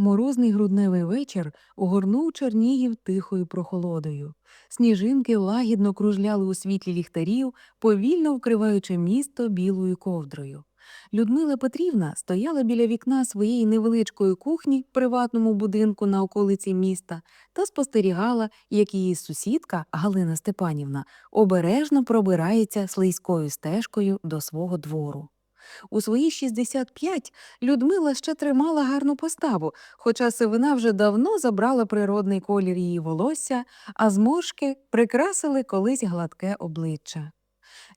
Морозний грудневий вечір огорнув Чернігів тихою прохолодою. Сніжинки лагідно кружляли у світлі ліхтарів, повільно вкриваючи місто білою ковдрою. Людмила Петрівна стояла біля вікна своєї невеличкої кухні в приватному будинку на околиці міста та спостерігала, як її сусідка Галина Степанівна обережно пробирається слизькою стежкою до свого двору. У свої 65 Людмила ще тримала гарну поставу, хоча сивина вже давно забрала природний колір її волосся, а зморшки прикрасили колись гладке обличчя.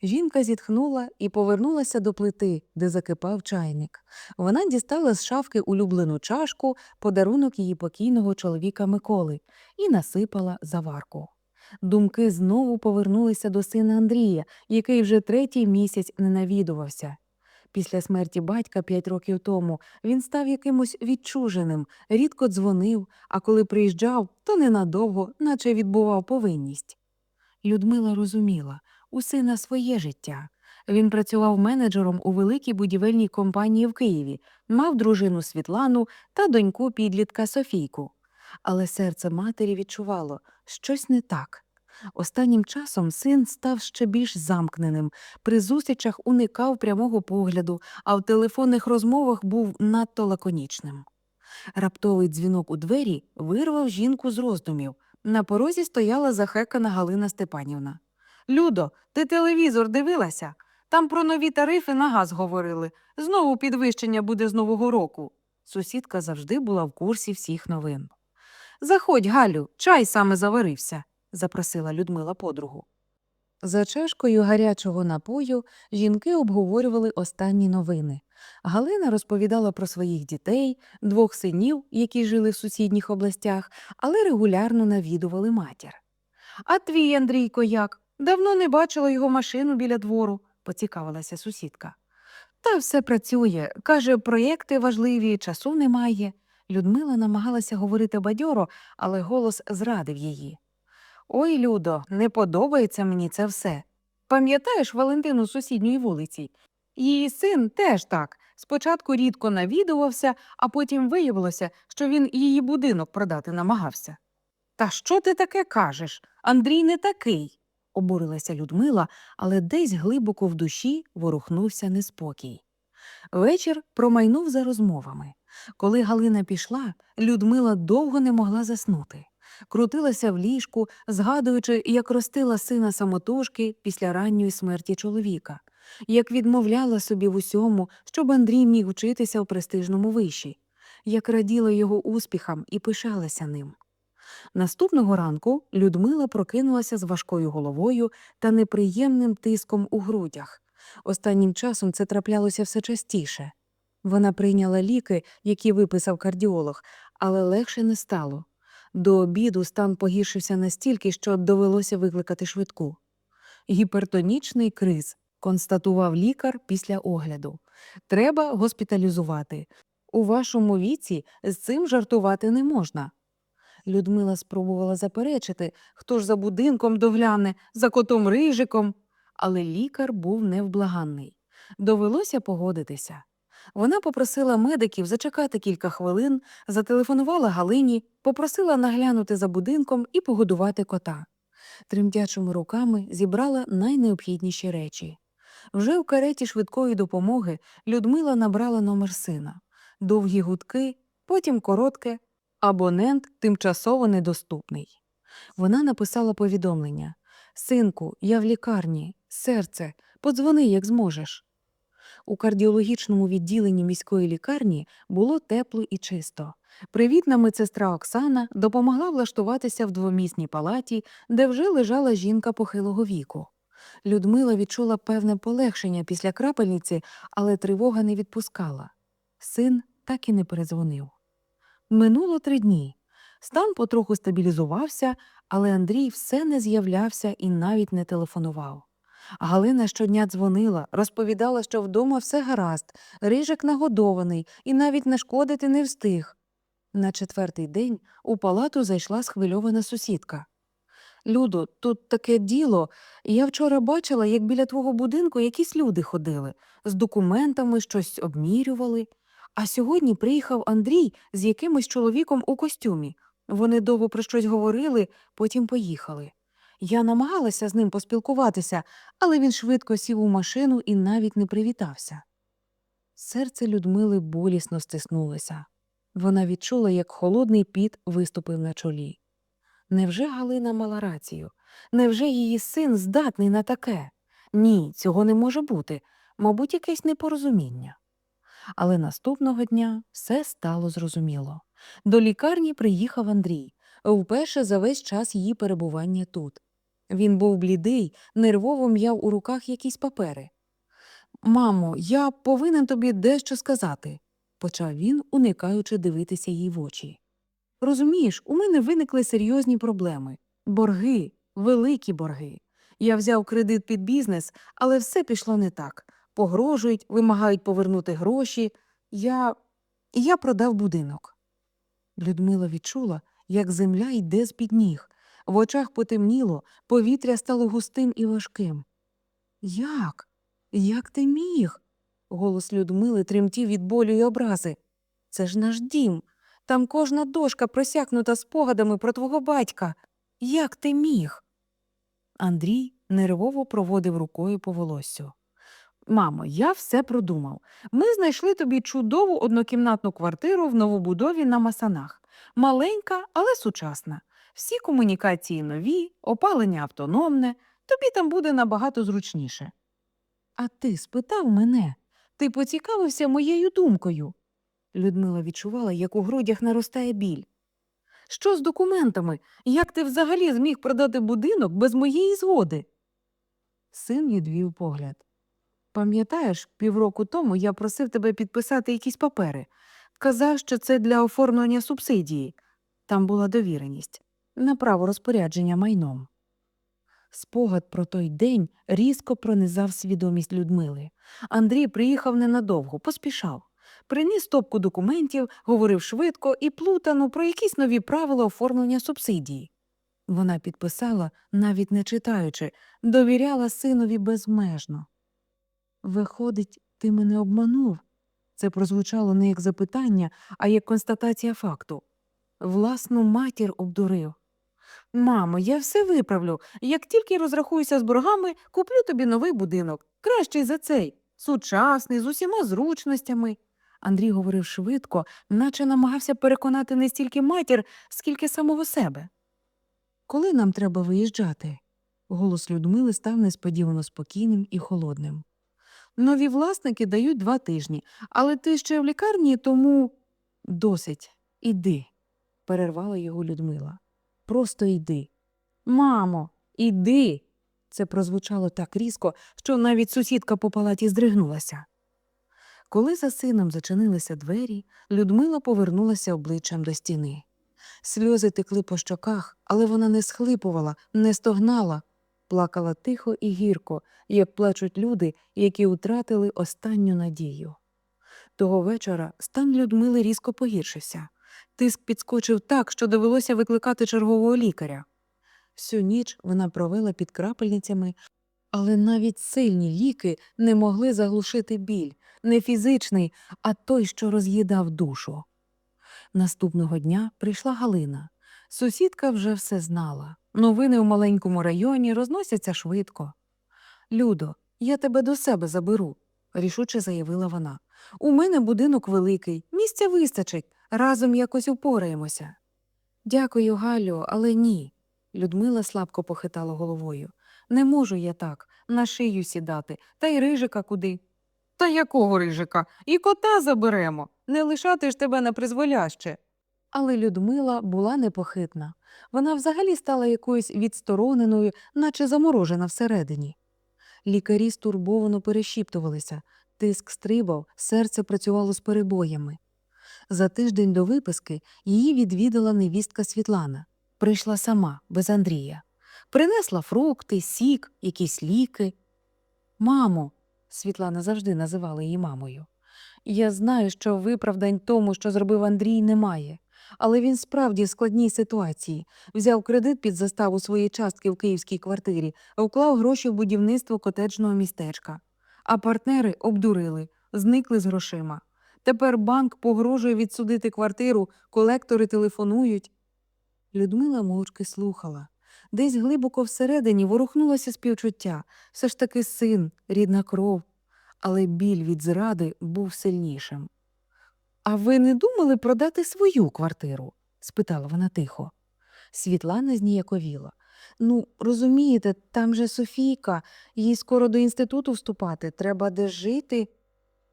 Жінка зітхнула і повернулася до плити, де закипав чайник. Вона дістала з шафки улюблену чашку, подарунок її покійного чоловіка Миколи, і насипала заварку. Думки знову повернулися до сина Андрія, який вже третій місяць не навідувався. Після смерті батька п'ять років тому він став якимось відчуженим, рідко дзвонив, а коли приїжджав, то ненадовго, наче відбував повинність. Людмила розуміла, у сина своє життя. Він працював менеджером у великій будівельній компанії в Києві, мав дружину Світлану та доньку підлітка Софійку. Але серце матері відчувало щось не так. Останнім часом син став ще більш замкненим, при зустрічах уникав прямого погляду, а в телефонних розмовах був надто лаконічним. Раптовий дзвінок у двері вирвав жінку з роздумів. На порозі стояла захекана Галина Степанівна. Людо, ти телевізор дивилася? Там про нові тарифи на газ говорили. Знову підвищення буде з Нового року. Сусідка завжди була в курсі всіх новин. Заходь, Галю, чай саме заварився, запросила Людмила подругу. За чашкою гарячого напою жінки обговорювали останні новини. Галина розповідала про своїх дітей, двох синів, які жили в сусідніх областях, але регулярно навідували матір. А твій Андрійко як? Давно не бачила його машину біля двору, поцікавилася сусідка. Та все працює. Каже, проєкти важливі, часу немає. Людмила намагалася говорити бадьоро, але голос зрадив її. Ой, Людо, не подобається мені це все. Пам'ятаєш Валентину сусідньої вулиці? Її син теж так. Спочатку рідко навідувався, а потім виявилося, що він її будинок продати намагався. Та що ти таке кажеш? Андрій не такий, обурилася Людмила, але десь глибоко в душі ворухнувся неспокій. Вечір промайнув за розмовами. Коли Галина пішла, Людмила довго не могла заснути. Крутилася в ліжку, згадуючи, як ростила сина самотужки після ранньої смерті чоловіка, як відмовляла собі в усьому, щоб Андрій міг вчитися в престижному виші, як раділа його успіхам і пишалася ним. Наступного ранку Людмила прокинулася з важкою головою та неприємним тиском у грудях. Останнім часом це траплялося все частіше. Вона прийняла ліки, які виписав кардіолог, але легше не стало. До обіду стан погіршився настільки, що довелося викликати швидку. Гіпертонічний криз, констатував лікар після огляду. Треба госпіталізувати. У вашому віці з цим жартувати не можна. Людмила спробувала заперечити, хто ж за будинком догляне, за котом рижиком. Але лікар був невблаганний. Довелося погодитися. Вона попросила медиків зачекати кілька хвилин, зателефонувала Галині, попросила наглянути за будинком і погодувати кота. Тремтячими руками зібрала найнеобхідніші речі. Вже в кареті швидкої допомоги Людмила набрала номер сина. Довгі гудки, потім коротке, абонент тимчасово недоступний. Вона написала повідомлення Синку, я в лікарні, серце, подзвони, як зможеш. У кардіологічному відділенні міської лікарні було тепло і чисто. Привітна медсестра Оксана допомогла влаштуватися в двомісній палаті, де вже лежала жінка похилого віку. Людмила відчула певне полегшення після крапельниці, але тривога не відпускала. Син так і не передзвонив. Минуло три дні. Стан потроху стабілізувався, але Андрій все не з'являвся і навіть не телефонував. Галина щодня дзвонила, розповідала, що вдома все гаразд, рижик нагодований і навіть нашкодити не встиг. На четвертий день у палату зайшла схвильована сусідка. Людо, тут таке діло. Я вчора бачила, як біля твого будинку якісь люди ходили, з документами щось обмірювали. А сьогодні приїхав Андрій з якимось чоловіком у костюмі. Вони довго про щось говорили, потім поїхали. Я намагалася з ним поспілкуватися, але він швидко сів у машину і навіть не привітався. Серце Людмили болісно стиснулося. Вона відчула, як холодний піт виступив на чолі. Невже Галина мала рацію? Невже її син здатний на таке? Ні, цього не може бути, мабуть, якесь непорозуміння. Але наступного дня все стало зрозуміло. До лікарні приїхав Андрій, вперше за весь час її перебування тут. Він був блідий, нервово м'яв у руках якісь папери. Мамо, я повинен тобі дещо сказати, почав він, уникаючи дивитися їй в очі. Розумієш, у мене виникли серйозні проблеми. Борги, великі борги. Я взяв кредит під бізнес, але все пішло не так. Погрожують, вимагають повернути гроші. Я. я продав будинок. Людмила відчула, як земля йде з-під ніг. В очах потемніло, повітря стало густим і важким. Як? Як ти міг? Голос Людмили тремтів від болю й образи. Це ж наш дім. Там кожна дошка просякнута спогадами про твого батька. Як ти міг? Андрій нервово проводив рукою по волоссю. Мамо, я все продумав. Ми знайшли тобі чудову однокімнатну квартиру в новобудові на Масанах. Маленька, але сучасна. Всі комунікації нові, опалення автономне, тобі там буде набагато зручніше. А ти спитав мене, ти поцікавився моєю думкою. Людмила відчувала, як у грудях наростає біль. Що з документами? Як ти взагалі зміг продати будинок без моєї згоди? Син відвів погляд. Пам'ятаєш, півроку тому я просив тебе підписати якісь папери. Казав, що це для оформлення субсидії. Там була довіреність на право розпорядження майном. Спогад про той день різко пронизав свідомість Людмили. Андрій приїхав ненадовго, поспішав. Приніс стопку документів, говорив швидко і плутано про якісь нові правила оформлення субсидії. Вона підписала, навіть не читаючи, довіряла синові безмежно. Виходить, ти мене обманув. Це прозвучало не як запитання, а як констатація факту. Власну матір обдурив. Мамо, я все виправлю. Як тільки розрахуюся з боргами, куплю тобі новий будинок. Кращий за цей, сучасний, з усіма зручностями. Андрій говорив швидко, наче намагався переконати не стільки матір, скільки самого себе. Коли нам треба виїжджати? Голос Людмили став несподівано спокійним і холодним. Нові власники дають два тижні, але ти ще в лікарні, тому досить, іди, перервала його Людмила. Просто йди. Мамо, іди. Це прозвучало так різко, що навіть сусідка по палаті здригнулася. Коли за сином зачинилися двері, Людмила повернулася обличчям до стіни. Сльози текли по щоках, але вона не схлипувала, не стогнала, плакала тихо і гірко, як плачуть люди, які втратили останню надію. Того вечора стан Людмили різко погіршився. Тиск підскочив так, що довелося викликати чергового лікаря. Всю ніч вона провела під крапельницями, але навіть сильні ліки не могли заглушити біль, не фізичний, а той, що роз'їдав душу. Наступного дня прийшла Галина. Сусідка вже все знала. Новини в маленькому районі розносяться швидко. Людо, я тебе до себе заберу, рішуче заявила вона. У мене будинок великий, місця вистачить, разом якось упораємося. Дякую, Галю, але ні. Людмила слабко похитала головою. Не можу я так, на шию сідати, та й рижика куди. Та якого рижика? І кота заберемо. Не лишати ж тебе на призволяще. Але Людмила була непохитна. Вона взагалі стала якоюсь відстороненою, наче заморожена всередині. Лікарі стурбовано перешіптувалися, тиск стрибав, серце працювало з перебоями. За тиждень до виписки її відвідала невістка Світлана. Прийшла сама, без Андрія. Принесла фрукти, сік, якісь ліки. Мамо, Світлана завжди називала її мамою. Я знаю, що виправдань тому, що зробив Андрій, немає. Але він справді в складній ситуації. Взяв кредит під заставу своєї частки в київській квартирі, вклав гроші в будівництво котеджного містечка. А партнери обдурили, зникли з грошима. Тепер банк погрожує відсудити квартиру, колектори телефонують. Людмила мовчки слухала. Десь глибоко всередині ворухнулося співчуття, все ж таки син, рідна кров, але біль від зради був сильнішим. А ви не думали продати свою квартиру? спитала вона тихо. Світлана зніяковіла. Ну, розумієте, там же Софійка, їй скоро до інституту вступати, треба де жити.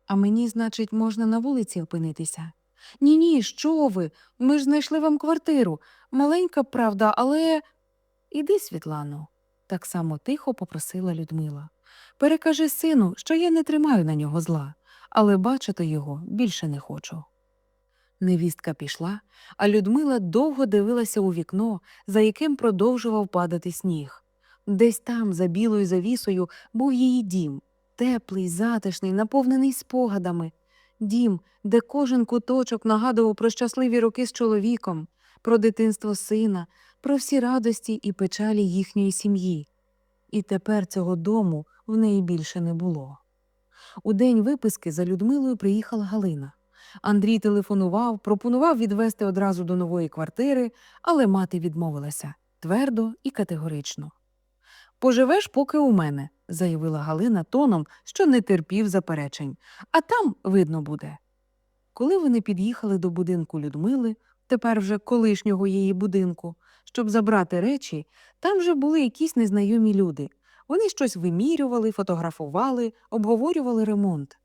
А мені, значить, можна на вулиці опинитися. Ні, ні, що ви? Ми ж знайшли вам квартиру. Маленька, правда, але. Іди, Світлано, так само тихо попросила Людмила. Перекажи сину, що я не тримаю на нього зла, але бачити його більше не хочу. Невістка пішла, а Людмила довго дивилася у вікно, за яким продовжував падати сніг. Десь там, за білою завісою, був її дім, теплий, затишний, наповнений спогадами. Дім, де кожен куточок нагадував про щасливі роки з чоловіком, про дитинство сина, про всі радості і печалі їхньої сім'ї. І тепер цього дому в неї більше не було. У день виписки за Людмилою приїхала Галина. Андрій телефонував, пропонував відвести одразу до нової квартири, але мати відмовилася твердо і категорично. Поживеш поки у мене, заявила Галина тоном, що не терпів заперечень, а там видно буде. Коли вони під'їхали до будинку Людмили, тепер вже колишнього її будинку, щоб забрати речі, там вже були якісь незнайомі люди. Вони щось вимірювали, фотографували, обговорювали ремонт.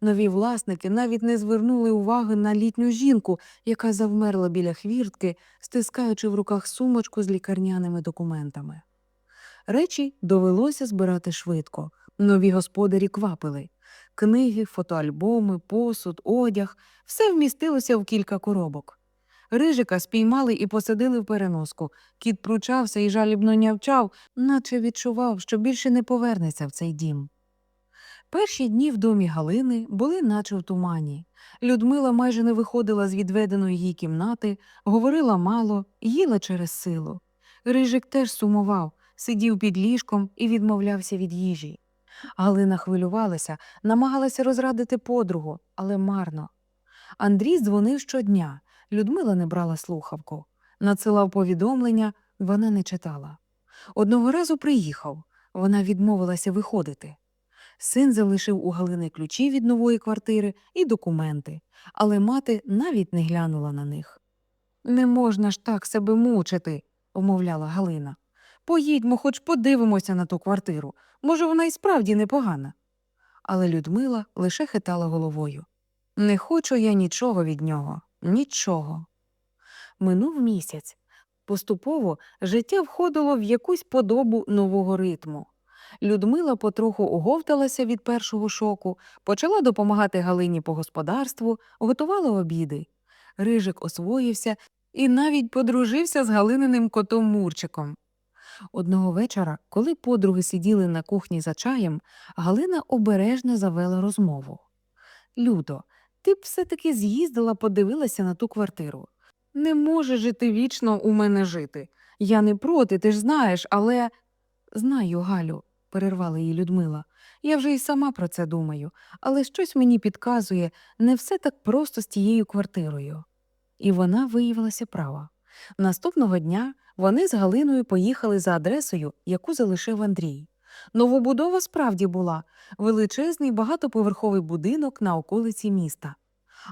Нові власники навіть не звернули уваги на літню жінку, яка завмерла біля хвіртки, стискаючи в руках сумочку з лікарняними документами. Речі довелося збирати швидко. Нові господарі квапили. Книги, фотоальбоми, посуд, одяг все вмістилося в кілька коробок. Рижика спіймали і посадили в переноску. Кіт пручався і жалібно нявчав, наче відчував, що більше не повернеться в цей дім. Перші дні в домі Галини були наче в тумані. Людмила майже не виходила з відведеної їй кімнати, говорила мало, їла через силу. Рижик теж сумував, сидів під ліжком і відмовлявся від їжі. Галина хвилювалася, намагалася розрадити подругу, але марно. Андрій дзвонив щодня. Людмила не брала слухавку. Надсилав повідомлення, вона не читала. Одного разу приїхав, вона відмовилася виходити. Син залишив у Галини ключі від нової квартири і документи, але мати навіть не глянула на них. Не можна ж так себе мучити, умовляла Галина. Поїдьмо, хоч подивимося на ту квартиру. Може, вона і справді непогана. Але Людмила лише хитала головою. Не хочу я нічого від нього, нічого. Минув місяць. Поступово життя входило в якусь подобу нового ритму. Людмила потроху оговталася від першого шоку, почала допомагати Галині по господарству, готувала обіди. Рижик освоївся і навіть подружився з Галининим котом Мурчиком. Одного вечора, коли подруги сиділи на кухні за чаєм, Галина обережно завела розмову. Людо, ти б все-таки з'їздила, подивилася на ту квартиру. Не може жити вічно у мене жити. Я не проти, ти ж знаєш, але. Знаю, Галю, перервала її Людмила. Я вже й сама про це думаю, але щось мені підказує не все так просто з тією квартирою. І вона виявилася права. Наступного дня вони з Галиною поїхали за адресою, яку залишив Андрій. Новобудова справді була величезний багатоповерховий будинок на околиці міста.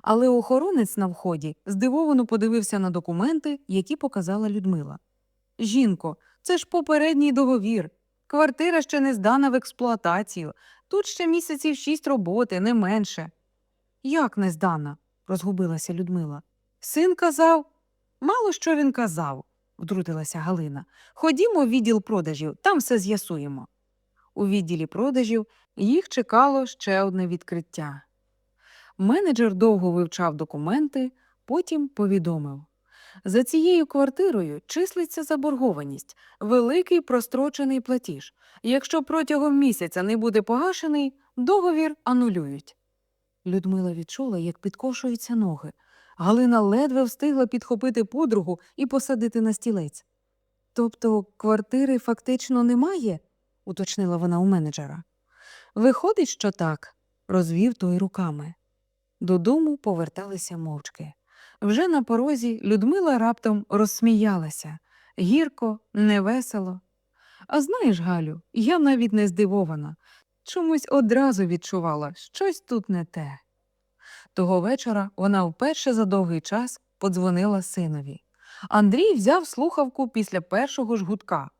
Але охоронець на вході здивовано подивився на документи, які показала Людмила. Жінко, це ж попередній договір. Квартира ще не здана в експлуатацію. Тут ще місяців шість роботи, не менше. Як не здана? розгубилася Людмила. Син казав. Мало що він казав, втрутилася Галина. Ходімо в відділ продажів, там все з'ясуємо. У відділі продажів їх чекало ще одне відкриття. Менеджер довго вивчав документи, потім повідомив. За цією квартирою числиться заборгованість, великий прострочений платіж. Якщо протягом місяця не буде погашений, договір анулюють. Людмила відчула, як підкошуються ноги. Галина ледве встигла підхопити подругу і посадити на стілець. Тобто квартири фактично немає? Уточнила вона у менеджера. Виходить, що так, розвів той руками. Додому поверталися мовчки. Вже на порозі Людмила раптом розсміялася гірко, невесело. А знаєш, Галю, я навіть не здивована. Чомусь одразу відчувала, щось тут не те. Того вечора вона вперше за довгий час подзвонила синові. Андрій взяв слухавку після першого ж гудка.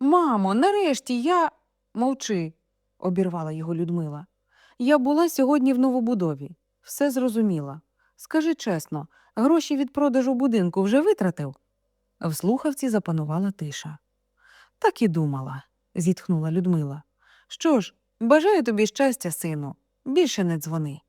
Мамо, нарешті я. Мовчи, обірвала його Людмила. Я була сьогодні в новобудові. Все зрозуміла. Скажи чесно, гроші від продажу будинку вже витратив? В слухавці запанувала тиша. Так і думала, зітхнула Людмила. Що ж, бажаю тобі щастя, сину, більше не дзвони.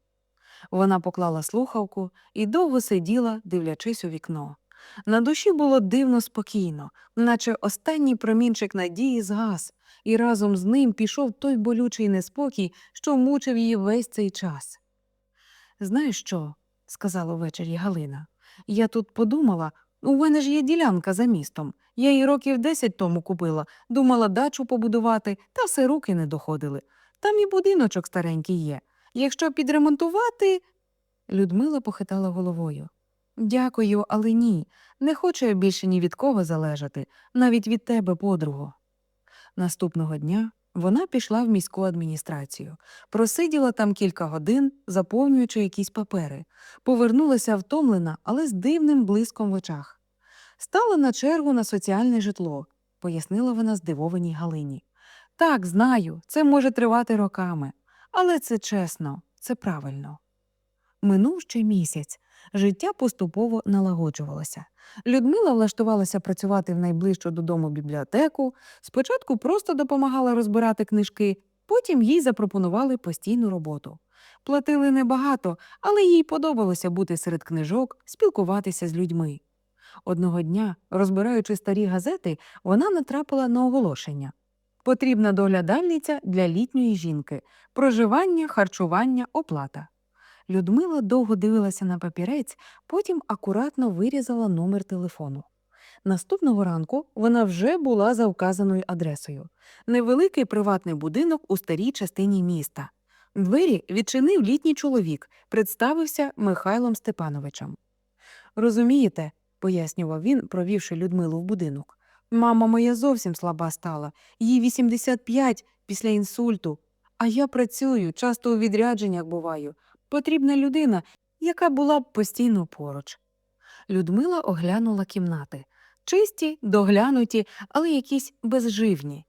Вона поклала слухавку і довго сиділа, дивлячись у вікно. На душі було дивно спокійно, наче останній промінчик надії згас, і разом з ним пішов той болючий неспокій, що мучив її весь цей час. Знаєш що? сказала ввечері Галина. Я тут подумала, у мене ж є ділянка за містом. Я її років десять тому купила, думала дачу побудувати, та все руки не доходили. Там і будиночок старенький є. Якщо підремонтувати. Людмила похитала головою. Дякую, але ні. Не хочу я більше ні від кого залежати, навіть від тебе, подруго. Наступного дня вона пішла в міську адміністрацію, просиділа там кілька годин, заповнюючи якісь папери, повернулася втомлена, але з дивним блиском в очах. Стала на чергу на соціальне житло, пояснила вона здивованій Галині. Так, знаю, це може тривати роками, але це чесно, це правильно. Минув ще місяць. Життя поступово налагоджувалося. Людмила влаштувалася працювати в найближчу додому бібліотеку. Спочатку просто допомагала розбирати книжки, потім їй запропонували постійну роботу. Платили небагато, але їй подобалося бути серед книжок, спілкуватися з людьми. Одного дня, розбираючи старі газети, вона натрапила на оголошення. Потрібна доглядальниця для літньої жінки, проживання, харчування, оплата. Людмила довго дивилася на папірець, потім акуратно вирізала номер телефону. Наступного ранку вона вже була за вказаною адресою невеликий приватний будинок у старій частині міста. Двері відчинив літній чоловік, представився Михайлом Степановичем. Розумієте, пояснював він, провівши Людмилу в будинок. Мама моя зовсім слаба стала, їй 85 після інсульту. А я працюю, часто у відрядженнях буваю. Потрібна людина, яка була б постійно поруч. Людмила оглянула кімнати. Чисті, доглянуті, але якісь безживні.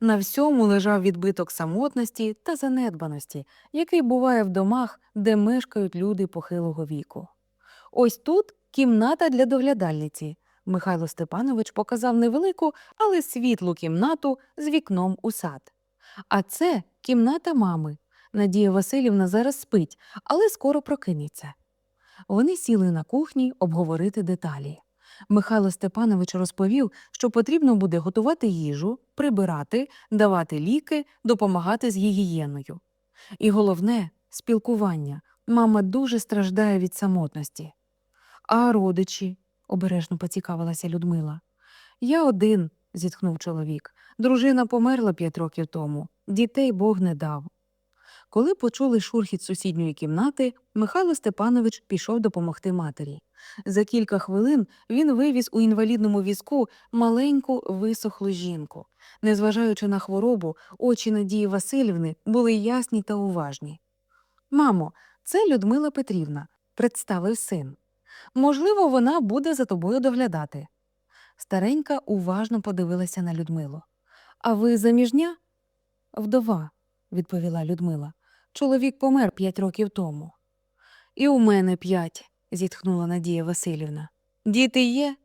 На всьому лежав відбиток самотності та занедбаності, який буває в домах, де мешкають люди похилого віку. Ось тут кімната для доглядальниці. Михайло Степанович показав невелику, але світлу кімнату з вікном у сад. А це кімната мами. Надія Васильівна зараз спить, але скоро прокинеться. Вони сіли на кухні обговорити деталі. Михайло Степанович розповів, що потрібно буде готувати їжу, прибирати, давати ліки, допомагати з гігієною. І головне спілкування. Мама дуже страждає від самотності. А родичі? обережно поцікавилася Людмила. Я один, зітхнув чоловік. Дружина померла п'ять років тому. Дітей Бог не дав. Коли почули шурхіт сусідньої кімнати, Михайло Степанович пішов допомогти матері. За кілька хвилин він вивіз у інвалідному візку маленьку висохлу жінку. Незважаючи на хворобу, очі Надії Васильівни були ясні та уважні. Мамо, це Людмила Петрівна, представив син. Можливо, вона буде за тобою доглядати. Старенька уважно подивилася на Людмилу. А ви заміжня? Вдова, відповіла Людмила. Чоловік помер п'ять років тому. І у мене п'ять, зітхнула Надія Васильівна. Діти є?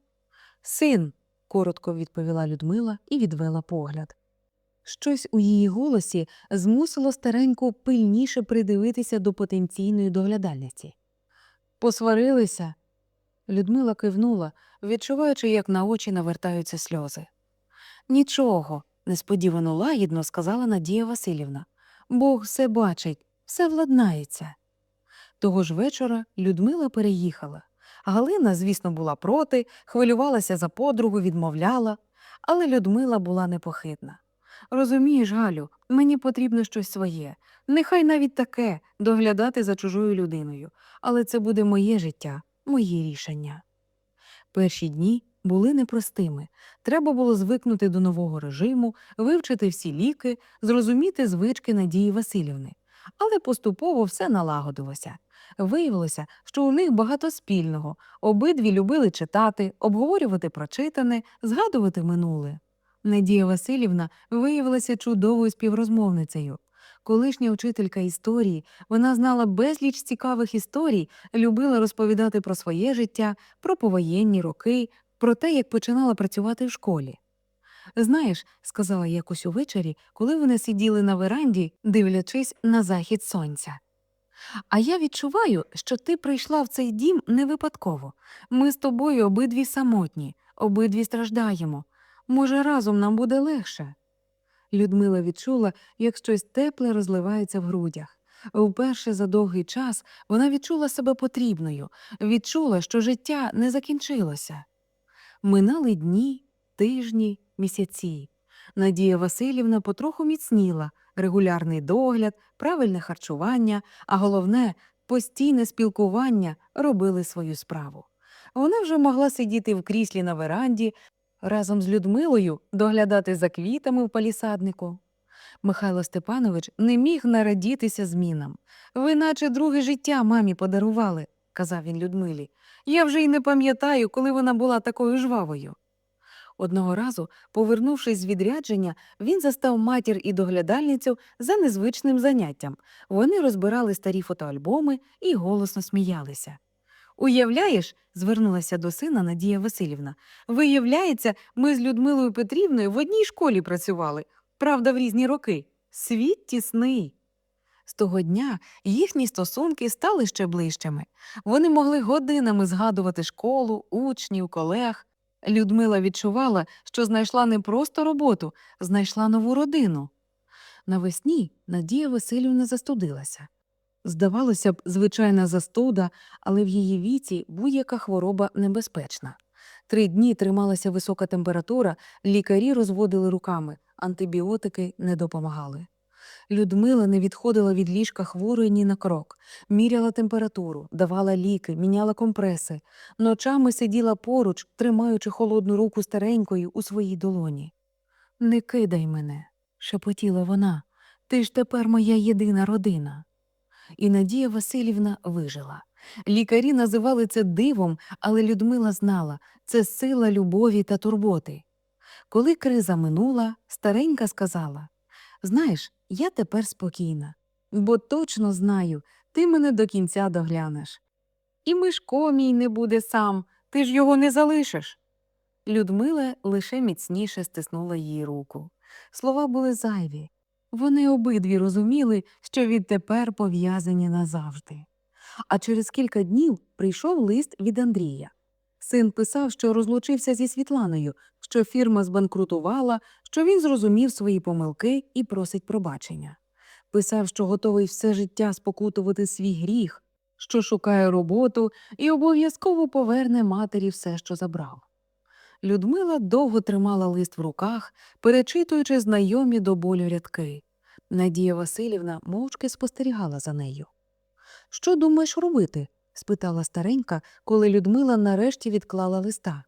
Син, коротко відповіла Людмила і відвела погляд. Щось у її голосі змусило стареньку пильніше придивитися до потенційної доглядальниці. Посварилися. Людмила кивнула, відчуваючи, як на очі навертаються сльози. Нічого, несподівано лагідно сказала Надія Васильівна. Бог все бачить, все владнається. Того ж вечора Людмила переїхала. Галина, звісно, була проти, хвилювалася за подругу, відмовляла, але Людмила була непохитна. Розумієш, Галю, мені потрібно щось своє. Нехай навіть таке доглядати за чужою людиною, але це буде моє життя, мої рішення. Перші дні були непростими. Треба було звикнути до нового режиму, вивчити всі ліки, зрозуміти звички Надії Васильівни. Але поступово все налагодилося. Виявилося, що у них багато спільного. Обидві любили читати, обговорювати прочитане, згадувати минуле. Надія Васильівна виявилася чудовою співрозмовницею. Колишня вчителька історії, вона знала безліч цікавих історій, любила розповідати про своє життя, про повоєнні роки, про те, як починала працювати в школі. Знаєш, сказала якось увечері, коли вони сиділи на веранді, дивлячись на захід сонця. А я відчуваю, що ти прийшла в цей дім не випадково. Ми з тобою обидві самотні, обидві страждаємо. Може, разом нам буде легше. Людмила відчула, як щось тепле розливається в грудях. Вперше за довгий час вона відчула себе потрібною, відчула, що життя не закінчилося. Минали дні, тижні, місяці. Надія Васильівна потроху міцніла, регулярний догляд, правильне харчування, а головне постійне спілкування робили свою справу. Вона вже могла сидіти в кріслі на веранді, разом з Людмилою доглядати за квітами в палісаднику. Михайло Степанович не міг нарадітися змінам. Ви наче друге життя мамі подарували, казав він Людмилі. Я вже й не пам'ятаю, коли вона була такою жвавою. Одного разу, повернувшись з відрядження, він застав матір і доглядальницю за незвичним заняттям. Вони розбирали старі фотоальбоми і голосно сміялися. Уявляєш, звернулася до сина Надія Васильівна. Виявляється, ми з Людмилою Петрівною в одній школі працювали, правда, в різні роки. Світ тісний. З того дня їхні стосунки стали ще ближчими. Вони могли годинами згадувати школу, учнів, колег. Людмила відчувала, що знайшла не просто роботу, знайшла нову родину. Навесні Надія Васильівна застудилася. Здавалося б, звичайна застуда, але в її віці будь-яка хвороба небезпечна. Три дні трималася висока температура, лікарі розводили руками, антибіотики не допомагали. Людмила не відходила від ліжка хворої ні на крок, міряла температуру, давала ліки, міняла компреси, ночами сиділа поруч, тримаючи холодну руку старенької у своїй долоні. Не кидай мене, шепотіла вона, ти ж тепер моя єдина родина. І Надія Васильівна вижила. Лікарі називали це дивом, але Людмила знала це сила любові та турботи. Коли криза минула, старенька сказала Знаєш, я тепер спокійна, бо точно знаю, ти мене до кінця доглянеш. І Мишко мій не буде сам, ти ж його не залишиш. Людмила лише міцніше стиснула її руку. Слова були зайві. Вони обидві розуміли, що відтепер пов'язані назавжди. А через кілька днів прийшов лист від Андрія. Син писав, що розлучився зі Світланою, що фірма збанкрутувала, що він зрозумів свої помилки і просить пробачення. Писав, що готовий все життя спокутувати свій гріх, що шукає роботу і обов'язково поверне матері все, що забрав. Людмила довго тримала лист в руках, перечитуючи знайомі до болю рядки. Надія Васильівна мовчки спостерігала за нею. Що думаєш робити? Спитала старенька, коли Людмила нарешті відклала листа.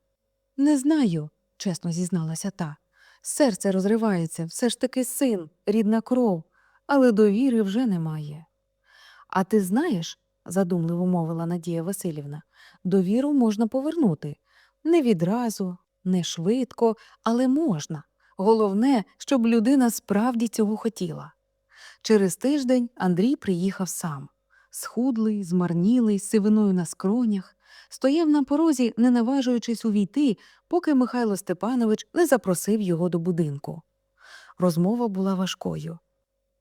Не знаю, чесно зізналася та. Серце розривається, все ж таки син, рідна кров, але довіри вже немає. А ти знаєш, задумливо мовила Надія Васильівна, довіру можна повернути. Не відразу, не швидко, але можна. Головне, щоб людина справді цього хотіла. Через тиждень Андрій приїхав сам. Схудлий, змарнілий, сивиною на скронях, стояв на порозі, не наважуючись увійти, поки Михайло Степанович не запросив його до будинку. Розмова була важкою.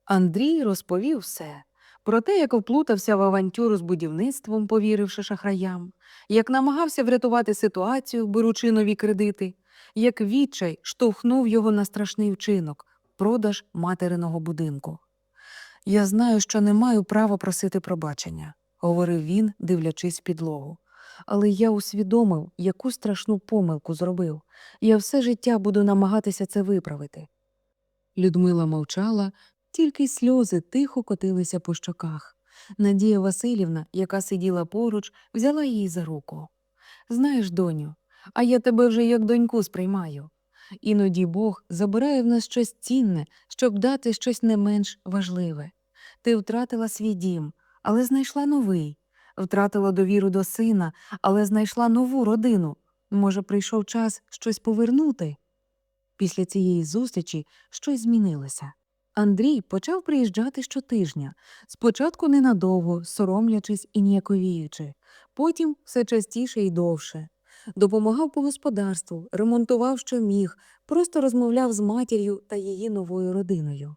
Андрій розповів все про те, як вплутався в авантюру з будівництвом, повіривши шахраям, як намагався врятувати ситуацію, беручи нові кредити, як відчай штовхнув його на страшний вчинок продаж материного будинку. Я знаю, що не маю права просити пробачення, говорив він, дивлячись підлогу. Але я усвідомив, яку страшну помилку зробив. Я все життя буду намагатися це виправити. Людмила мовчала, тільки сльози тихо котилися по щоках. Надія Васильівна, яка сиділа поруч, взяла її за руку. Знаєш, доню, а я тебе вже як доньку сприймаю. Іноді Бог забирає в нас щось цінне, щоб дати щось не менш важливе. Ти втратила свій дім, але знайшла новий, втратила довіру до сина, але знайшла нову родину. Може, прийшов час щось повернути? Після цієї зустрічі щось змінилося. Андрій почав приїжджати щотижня, спочатку ненадовго, соромлячись і ніяковіючи, потім все частіше і довше. Допомагав по господарству, ремонтував, що міг, просто розмовляв з матір'ю та її новою родиною.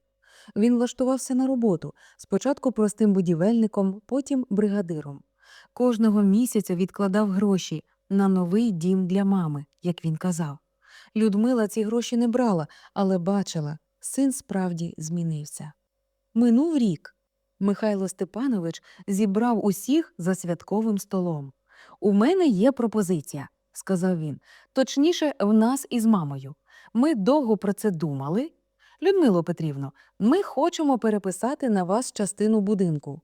Він влаштувався на роботу, спочатку простим будівельником, потім бригадиром. Кожного місяця відкладав гроші на новий дім для мами, як він казав. Людмила ці гроші не брала, але бачила, син справді змінився. Минув рік. Михайло Степанович зібрав усіх за святковим столом. У мене є пропозиція, сказав він. Точніше, в нас із мамою. Ми довго про це думали. Людмило Петрівно, ми хочемо переписати на вас частину будинку.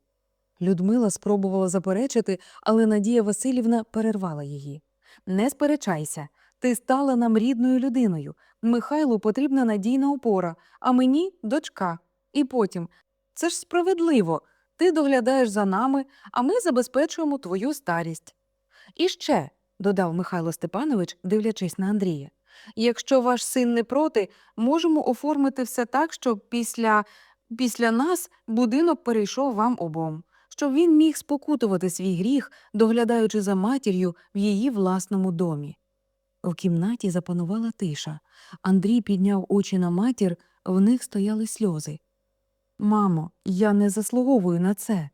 Людмила спробувала заперечити, але Надія Васильівна перервала її. Не сперечайся, ти стала нам рідною людиною. Михайлу потрібна надійна опора, а мені дочка. І потім це ж справедливо. Ти доглядаєш за нами, а ми забезпечуємо твою старість. І ще, додав Михайло Степанович, дивлячись на Андрія, якщо ваш син не проти, можемо оформити все так, щоб після, після нас будинок перейшов вам обом, щоб він міг спокутувати свій гріх, доглядаючи за матір'ю в її власному домі. В кімнаті запанувала тиша. Андрій підняв очі на матір, в них стояли сльози. Мамо, я не заслуговую на це.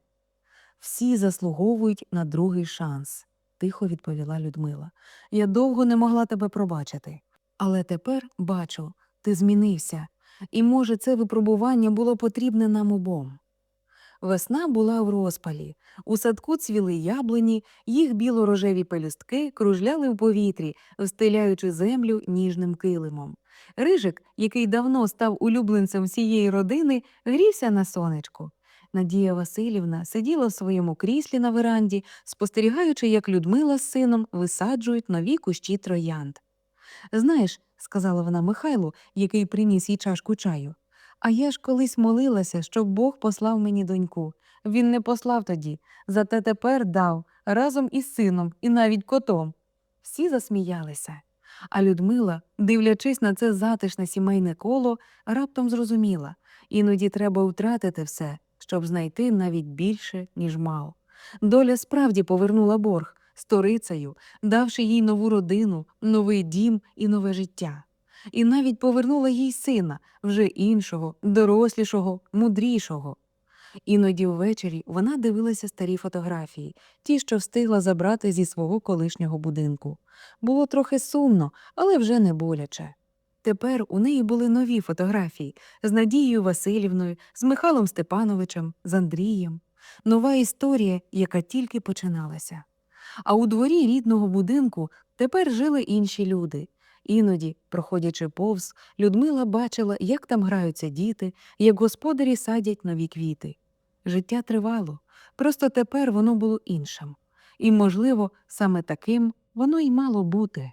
Всі заслуговують на другий шанс, тихо відповіла Людмила. Я довго не могла тебе пробачити. Але тепер бачу, ти змінився, і, може, це випробування було потрібне нам обом. Весна була в розпалі. У садку цвіли яблуні, їх біло-рожеві пелюстки кружляли в повітрі, встиляючи землю ніжним килимом. Рижик, який давно став улюбленцем всієї родини, грівся на сонечку. Надія Васильівна сиділа в своєму кріслі на веранді, спостерігаючи, як Людмила з сином висаджують нові кущі троянд. Знаєш, сказала вона Михайлу, який приніс їй чашку чаю. А я ж колись молилася, щоб Бог послав мені доньку. Він не послав тоді, зате тепер дав разом із сином і навіть котом. Всі засміялися. А Людмила, дивлячись на це затишне сімейне коло, раптом зрозуміла іноді треба втратити все, щоб знайти навіть більше, ніж мав. Доля справді повернула борг сторицею, давши їй нову родину, новий дім і нове життя і навіть повернула їй сина, вже іншого, дорослішого, мудрішого. Іноді ввечері вона дивилася старі фотографії, ті, що встигла забрати зі свого колишнього будинку. Було трохи сумно, але вже не боляче. Тепер у неї були нові фотографії з Надією Васильівною, з Михайлом Степановичем, з Андрієм. Нова історія, яка тільки починалася. А у дворі рідного будинку тепер жили інші люди. Іноді, проходячи повз, Людмила бачила, як там граються діти, як господарі садять нові квіти. Життя тривало, просто тепер воно було іншим. І, можливо, саме таким воно й мало бути.